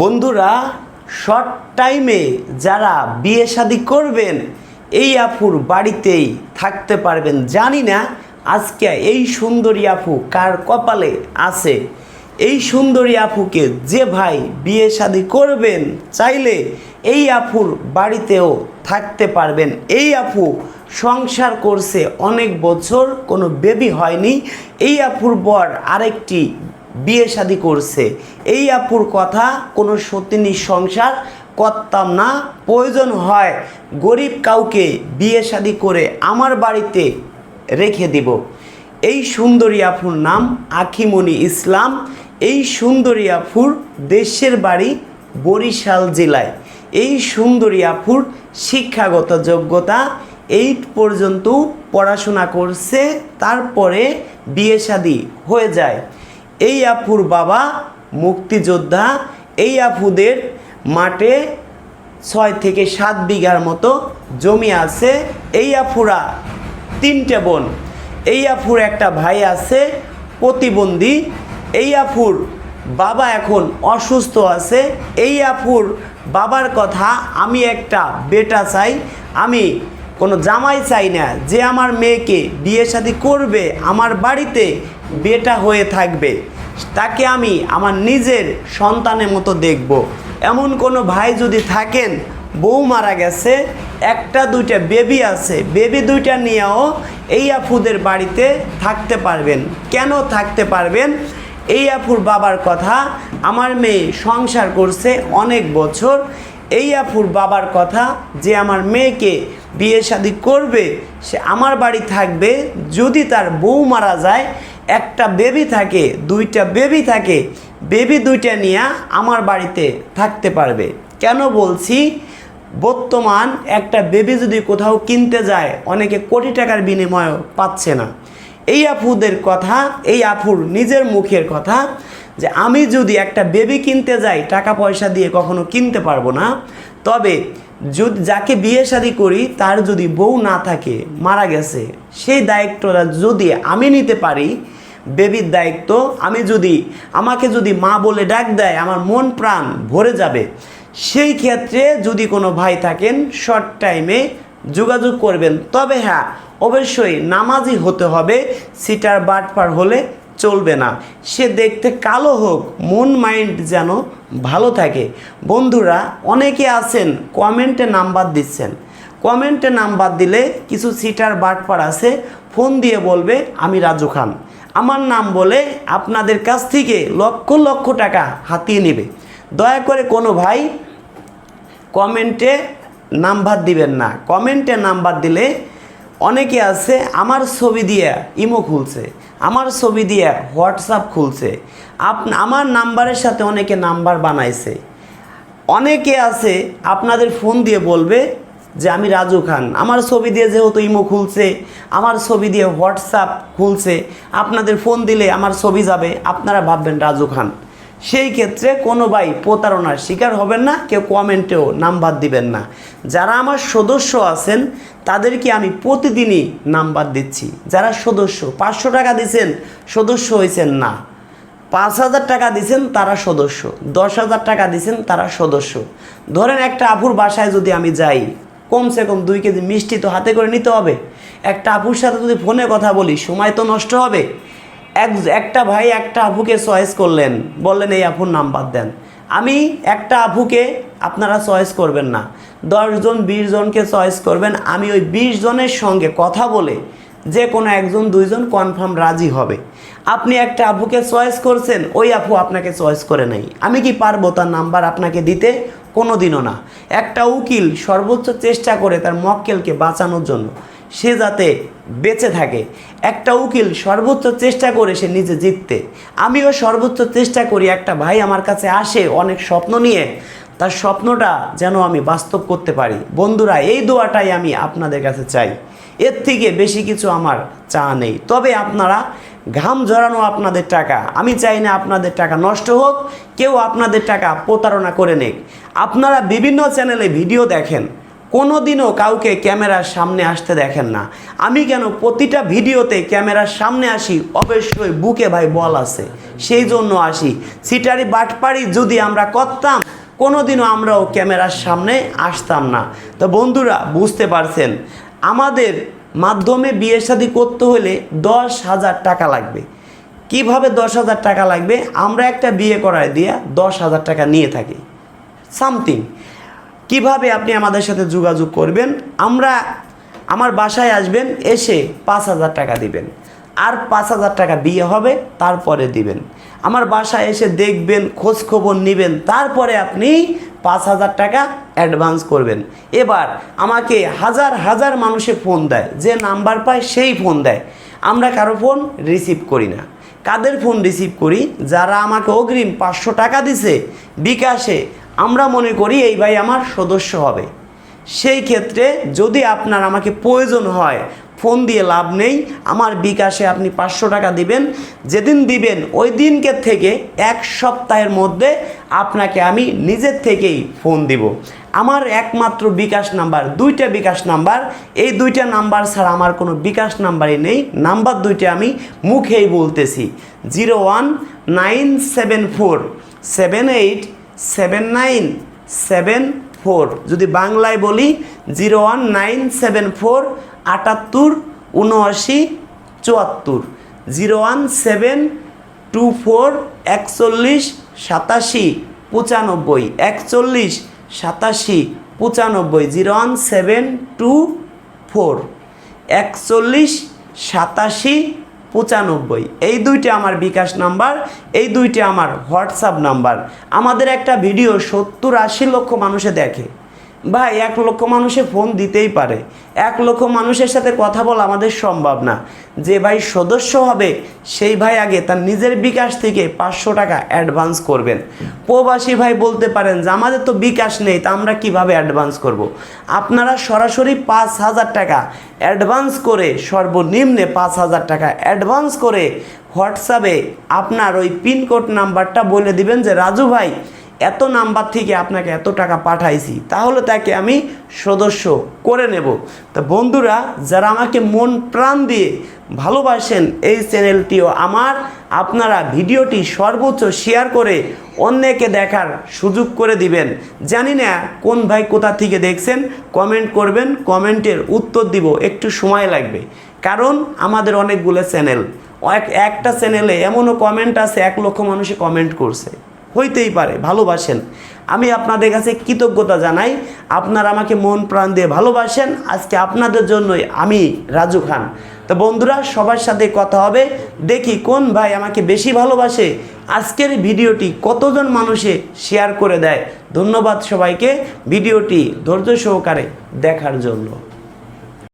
বন্ধুরা শর্ট টাইমে যারা বিয়ে শাদি করবেন, এই আফুর বাড়িতেই থাকতে পারবেন। জানি না আজকে এই সুন্দরী আফু কার কপালে আছে। এই সুন্দরী আফুকে যে ভাই বিয়ে শাদি করবেন, চাইলে এই আফুর বাড়িতেও থাকতে পারবেন। এই আফু সংসার করছে অনেক বছর, কোনো বেবি হয়নি। এই আফুর বর আরেকটি বিয়ে শাদি করছে। এই আপুর কথা কোনো সত্যিনী সংসার করতাম না। প্রয়োজন হয় গরিব কাউকে বিয়ে শাদি করে আমার বাড়িতে রেখে দিব। এই সুন্দরী আফুর নাম আখিমণি ইসলাম। এই সুন্দরী আফুর দেশের বাড়ি বরিশাল জেলায়। এই সুন্দরী আফুর শিক্ষাগত যোগ্যতা এইট পর্যন্ত পড়াশোনা করছে, তারপরে বিয়ে শাদি হয়ে যায়। এই আফুর বাবা মুক্তিযোদ্ধা, এই আফুদের মাঠে ছয় থেকে সাত বিঘার মতো জমি আছে। এই আফুরা তিনটে বোন। এই আফুর একটা ভাই আছে, প্রতিবন্ধী। এই আফুর বাবা এখন অসুস্থ আছে। এই আফুর বাবার কথা আমি একটা বেটা চাই। আমি কোনো জামাই চাই না। যে আমার মেয়েকে বিয়ে শাদী করবে, আমার বাড়িতে বেটা হয়ে থাকবে। তাকে আমি আমার নিজের সন্তানের মতো দেখব। এমন কোনো ভাই যদি থাকেন, বউ মারা গেছে, একটা দুইটা বেবি আছে, বেবি দুইটা নিয়েও এই আফুদের বাড়িতে থাকতে পারবেন। কেন থাকতে পারবেন? এই আফুর বাবার কথা আমার মেয়ে সংসার করছে অনেক বছর। এই আফুর বাবার কথা যে আমার মেয়েকে বিয়ে শাদি করবে, সে আমার বাড়ি থাকবে। যদি তার বউ মারা যায় একটা বেবি থাকে, দুইটা বেবি থাকে বেবি দুইটা নিয়ে আমার বাড়িতে থাকতে পারবে। কেন বলছি? বর্তমান একটা বেবি যদি কোথাও কিনতে যায়, অনেকে কোটি টাকার বিনিময় পাচ্ছে না। এই আফুদের কথা, এই আফুর নিজের মুখের কথা যে আমি যদি একটা বেবি কিনতে যাই, টাকা পয়সা দিয়ে কখনো কিনতে পারব না, তবে যদি যাকে বিয়ে শাদি করি, তার যদি বউ না থাকে, মারা গেছে, সেই দায়িত্বটা যদি আমি নিতে পারি, বেবির দায়িত্ব, আমি যদি, আমাকে যদি মা বলে ডাক দেয়, আমার মন প্রাণ ভরে যাবে, সেই ক্ষেত্রে যদি কোনো ভাই থাকেন শর্ট টাইমে যোগাযোগ করবেন। তবে হ্যাঁ অবশ্যই নামাজি হতে হবে, সিটার বাটপার হলে চলবে না। সে দেখতে কালো হোক, মন মাইন্ড যেন ভালো থাকে। বন্ধুরা, অনেকে আছেন, কমেন্টে নাম্বার দিচ্ছেন। কমেন্টে নাম্বার দিলে কিছু সিটার বাটপার আছে, ফোন দিয়ে বলবে, আমি রাজু খান। আমার নাম বলে আপনাদের কাছ থেকে লক্ষ লক্ষ টাকা হাতিয়ে নেবে। দয়া করে কোনো ভাই কমেন্টে নাম্বার দিবেন না। কমেন্টে নাম্বার দিলে অনেকে আছে, আমার ছবি দিয়ে ইমো খুলছে, আমার ছবি দিয়ে হোয়াটসঅ্যাপ খুলছে আপ আমার নাম্বারের সাথে অনেকে নাম্বার বানাইছে। অনেকে আছে, আপনাদের ফোন দিয়ে বলবে যে, আমি রাজু খান, আমার ছবি দিয়ে যেহেতু ইমো খুলছে, আমার ছবি দিয়ে হোয়াটসঅ্যাপ খুলছে, আপনাদের ফোন দিলে আমার ছবি যাবে, আপনারা ভাববেন রাজু খান। সেই ক্ষেত্রে কোনো ভাই প্রতারণার শিকার হবেন না, কেউ কমেন্টেও নাম্বার দিবেন না। যারা আমার সদস্য আছেন, তাদেরকে আমি প্রতিদিনই নাম্বার দিচ্ছি। যারা সদস্য, পাঁচশো টাকা দিচ্ছেন সদস্য হয়েছেন না। পাঁচ হাজার টাকা দিছেন, তারা সদস্য। দশ হাজার টাকা দিছেন, তারা সদস্য। ধরেন একটা আপুর বাসায় যদি আমি যাই, কমসে কম দুই কেজি মিষ্টি তো হাতে করে নিতে হবে। একটা আপুর সাথে যদি ফোনে কথা বলি, সময় তো নষ্ট হবে। এক একটা ভাই একটা আপুকে চয়েস করলেন। বললেন, এই আপুর নাম্বার দেন। আমি একটা আপুকে আপনারা চয়েস করবেন না। দশজন, বিশ জনকে চয়েস করবেন। আমি ওই বিশ জনের সঙ্গে কথা বলে যে কোনো একজন, দুইজন কনফার্ম রাজি হবে। আপনি একটা আপুকে চয়েস করছেন, ওই আপু আপনাকে চয়েস করে নাই। আমি কি পারব তার নাম্বার আপনাকে দিতে? কোনো দিনও না। একটা উকিল সর্বোচ্চ চেষ্টা করে তার মক্কেলকে বাঁচানোর জন্য। সে যাতে বেঁচে থাকে। একটা উকিল সর্বোচ্চ চেষ্টা করে সে নিজে জিততে। আমিও সর্বোচ্চ চেষ্টা করি একটা ভাই আমার কাছে আসে অনেক স্বপ্ন নিয়ে, তার স্বপ্নটা যেন আমি বাস্তব করতে পারি। বন্ধুরা, এই দোয়াটাই আমি আপনাদের কাছে চাই। এর থেকে বেশি কিছু আমার চা নেই। তবে আপনারা ঘাম ঝরানো আপনাদের টাকা। আমি চাই না আপনাদের টাকা নষ্ট হোক, কেউ আপনাদের টাকা প্রতারণা করে নেক। আপনারা বিভিন্ন চ্যানেলে ভিডিও দেখেন। কোনো দিনও কাউকে ক্যামেরার সামনে আসতে দেখেন না। আমি কেন প্রতিটা ভিডিওতে ক্যামেরার সামনে আসি? অবশ্যই বুকে ভাই বল আছে। সেই জন্য আসি। সিটারি বাটপাড়ি যদি আমরা করতাম, কোনোদিনও আমরাও ক্যামেরার সামনে আসতাম না। তো বন্ধুরা, বুঝতে পারছেন? আমাদের মাধ্যমে বিয়ে শাদী করতে হলে দশ হাজার টাকা লাগবে। কীভাবে দশ হাজার টাকা লাগবে? আমরা একটা বিয়ে করায় দিয়ে দশ হাজার টাকা নিয়ে থাকি। সামথিং। কীভাবে আপনি আমাদের সাথে যোগাযোগ করবেন? আমরা আমার বাসায় আসবেন, এসে পাঁচ হাজার টাকা দিবেন। আর পাঁচ হাজার টাকা বিয়ে হবে, তারপরে দিবেন। আমার বাসায় এসে দেখবেন, খোঁজ খবর নেবেন, তারপরে আপনি পাঁচ হাজার টাকা অ্যাডভান্স করবেন। এবার আমাকে হাজার হাজার মানুষে ফোন দেয়, যে নাম্বার পায় সেই ফোন দেয়। আমরা কারও ফোন রিসিভ করি না। কাদের ফোন রিসিভ করি? যারা আমাকে অগ্রিম পাঁচশো টাকা দিছে, বিকাশে আমরা মনে করি এই ভাই আমার সদস্য হবে। সেই ক্ষেত্রে যদি আপনার আমাকে প্রয়োজন হয়, ফোন দিয়ে লাভ নেই, আমার বিকাশে আপনি পাঁচশো টাকা দিবেন, যেদিন দিবেন ওই দিনকে থেকে এক সপ্তাহের মধ্যে আপনাকে আমি নিজের থেকেই ফোন দিব। আমার একমাত্র বিকাশ নাম্বার, দুইটা বিকাশ নাম্বার, এই দুইটা নাম্বার ছাড়া আমার কোনো বিকাশ নাম্বারই নেই। নাম্বার দুইটা আমি মুখেই বলতেছি, zero one nine seven four, seven eight seven nine seven four যদি বাংলায় বলি zero one nine seven four আটাত্তর, উনআশি, চুয়াত্তর। Zero one seven two four একচল্লিশ, সাতাশি, পঁচানব্বই। একচল্লিশ, সাতাশি, পঁচানব্বই। Zero one seven two four একচল্লিশ, সাতাশি পঁচানব্বই। এই দুইটি আমার বিকাশ নাম্বার, এই দুইটি আমার হোয়াটসঅ্যাপ নাম্বার। আমাদের একটা ভিডিও সত্তর আশি লক্ষ মানুষে দেখে। ভাই, এক লক্ষ মানুষে ফোন দিতেই পারে। এক লক্ষ মানুষের সাথে কথা বলা আমাদের সম্ভব না যে ভাই সদস্য হবে, সেই ভাই আগে তার নিজের বিকাশ থেকে পাঁচশো টাকা অ্যাডভান্স করবেন প্রবাসী ভাই বলতে পারেন, যে আমাদের তো বিকাশ নেই, তা আমরা কীভাবে অ্যাডভান্স করব। আপনারা সরাসরি পাঁচ হাজার টাকা অ্যাডভান্স করে, সর্বনিম্নে পাঁচ হাজার টাকা অ্যাডভান্স করে, হোয়াটসঅ্যাপে আপনার ওই পিনকোড নাম্বারটা বলে দিবেন যে, রাজু ভাই এত নাম্বার থেকে আপনাকে এত টাকা পাঠাইছি, তাহলে তাকে আমি সদস্য করে নেব। তা বন্ধুরা, যারা আমাকে মন প্রাণ দিয়ে ভালোবাসেন, এই চ্যানেলটিও আমার, আপনারা ভিডিওটি সর্বোচ্চ শেয়ার করে অন্যকে দেখার সুযোগ করে দিবেন। জানি না কোন ভাই কোথা থেকে দেখছেন, কমেন্ট করবেন, কমেন্টের উত্তর দিব, একটু সময় লাগবে। কারণ আমাদের অনেকগুলো চ্যানেল, এক- একটা চ্যানেলে এমনও কমেন্ট আছে, এক লক্ষ মানুষে কমেন্ট করছে। হইতেই পারে, ভালোবাসেন। আমি আপনাদের কাছে কৃতজ্ঞতা জানাই, আপনারা আমাকে মন প্রাণ দিয়ে ভালোবাসেন। আজকে আপনাদের জন্যই আমি রাজু খান। তো বন্ধুরা, সবার সাথে কথা হবে, দেখি কোন ভাই আমাকে বেশি ভালোবাসে। আজকের ভিডিওটি কতজন মানুষে শেয়ার করে দেয়? ধন্যবাদ সবাইকে, ভিডিওটি ধৈর্য সহকারে দেখার জন্য।